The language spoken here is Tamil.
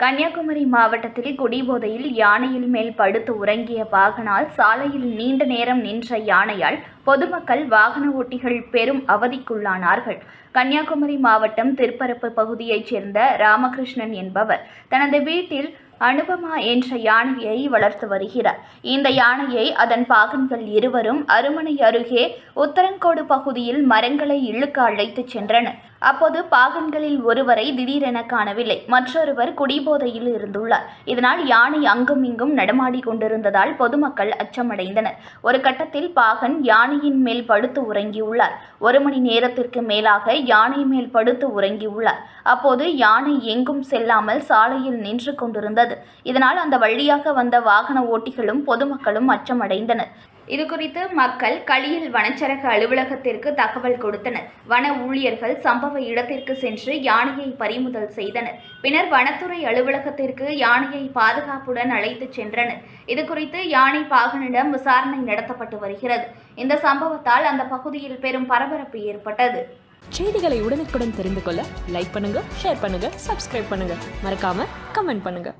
கன்னியாகுமரி மாவட்டத்தில் குடிபோதையில் யானையில் மேல் படுத்து உறங்கிய வாகனால் சாலையில் நீண்ட நேரம் நின்ற யானையால் பொதுமக்கள் வாகன ஓட்டிகள் பெரும் அவதிக்குள்ளானார்கள். கன்னியாகுமரி மாவட்டம் திருப்பரப்பு பகுதியைச் சேர்ந்த ராமகிருஷ்ணன் என்பவர் தனது வீட்டில் அனுபமா என்ற யானையை வளர்த்து வருகிறார். இந்த யானையை அதன் பாகன்கள் இருவரும் அருமனை அருகே உத்தரங்கோடு பகுதியில் மரங்களை இழுக்க அழைத்துச் சென்றனர். அப்போது பாகன்களில் ஒருவரை திடீரென காணவில்லை. மற்றொருவர் குடிபோதையில் இருந்துள்ளார். இதனால் யானை அங்கும் இங்கும் நடமாடி கொண்டிருந்ததால் பொதுமக்கள் அச்சமடைந்தனர். ஒரு கட்டத்தில் பாகன் யானையின் மேல் படுத்து உறங்கியுள்ளார். ஒரு மணி நேரத்திற்கு மேலாக யானை மேல் படுத்து உறங்கியுள்ளார். அப்போது யானை எங்கும் செல்லாமல் சாலையில் நின்று கொண்டிருந்தது. இதனால் அந்த வழியாக வந்த வாகன ஓட்டிகளும் பொதுமக்களும் அச்சமடைந்தனர். இதுகுறித்து மக்கள் களியில் வனச்சரக அலுவலகத்திற்கு தகவல் கொடுத்தனர். வன ஊழியர்கள் சம்பவ இடத்திற்கு சென்று யானையை பறிமுதல் செய்தனர். பின்னர் வனத்துறை அலுவலகத்திற்கு யானையை பாதுகாப்புடன் அழைத்துச் சென்றனர். இதுகுறித்து யானை பாகனிடம் விசாரணை நடத்தப்பட்டு வருகிறது. இந்த சம்பவத்தால் அந்த பகுதியில் பெரும் பரபரப்பு ஏற்பட்டது. செய்திகளை உடனுக்குடன் தெரிந்து கொள்ள லைக் பண்ணுங்க ஷேர் பண்ணுங்க சப்ஸ்கிரைப் பண்ணுங்க. மறக்காம கமெண்ட் பண்ணுங்க.